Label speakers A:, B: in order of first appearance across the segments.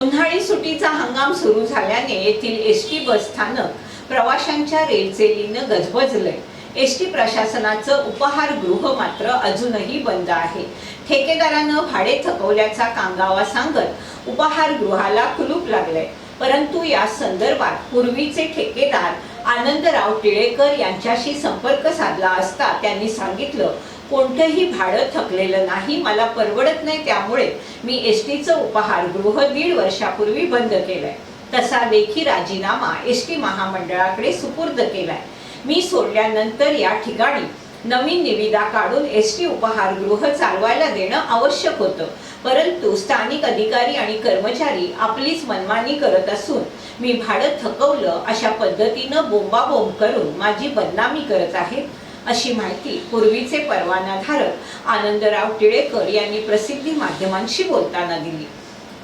A: उन्हाळी सुटीचा हंगाम सुरू झाल्याने येथील एस टी बस स्थानक प्रवाशांच्या रेलचेलीनं गजबजलंय. एस टी प्रशासनाचं उपहारगृह मात्र अजूनही बंद आहे. ठेकेदारानं भाडे थकवल्याचा कांगावा सांगत उपहारगृहाला कुलूप लागलंय. परंतु या संदर्भात पूर्वीचे ठेकेदार आनंदराव टिळेकर यांच्याशी संपर्क साधला असता त्यांनी सांगितलं कोणतंही भाडं थकलेलं नाही मला परवडत नाही त्यामुळे मी एस टीचं उपहारगृह दीड वर्षापूर्वी बंद केलंय. तसा लेखी राजीनामा एस टी महामंडळाकडे सुपूर्द केलाय. मी सोडल्यानंतर या ठिकाणी नवीन निविदा काढून एस टी उपहारगृह चालवायला देणं आवश्यक होतं. परंतु स्थानिक अधिकारी आणि कर्मचारी आपलीच मनमानी करत असून मी भाडं थकवलं अशा पद्धतीनं बोंबाबोंब करून माझी बदनामी करत आहेत. अशी माहिती पूर्वीचे परवानाधारक आनंदराव टिळेकर यांनी प्रसिद्धी माध्यमांशी बोलताना दिली.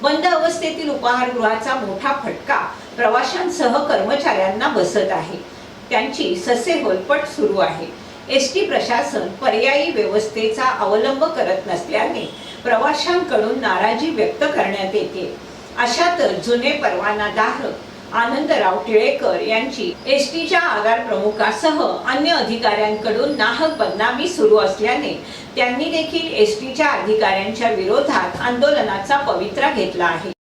A: बंद अवस्थेतील उपहारगृहाचा मोठा फटका प्रवाशांसह कर्मचाऱ्यांना बसत आहे. त्यांची ससे होलपट सुरू आहे. एस टी प्रशासन पर्यायी व्यवस्थेचा अवलंब करत नसल्याने प्रवाशांकडून नाराजी व्यक्त करण्यात येते. अशातच जुने परवानाधारक आनंदराव टिळेकर यांची एस टीच्या आगार प्रमुखासह अन्य अधिकाऱ्यांकडून नाहक बदनामी सुरू असल्याने त्यांनी देखील एस टीच्या अधिकाऱ्यांच्या विरोधात आंदोलनाचा पवित्रा घेतला आहे.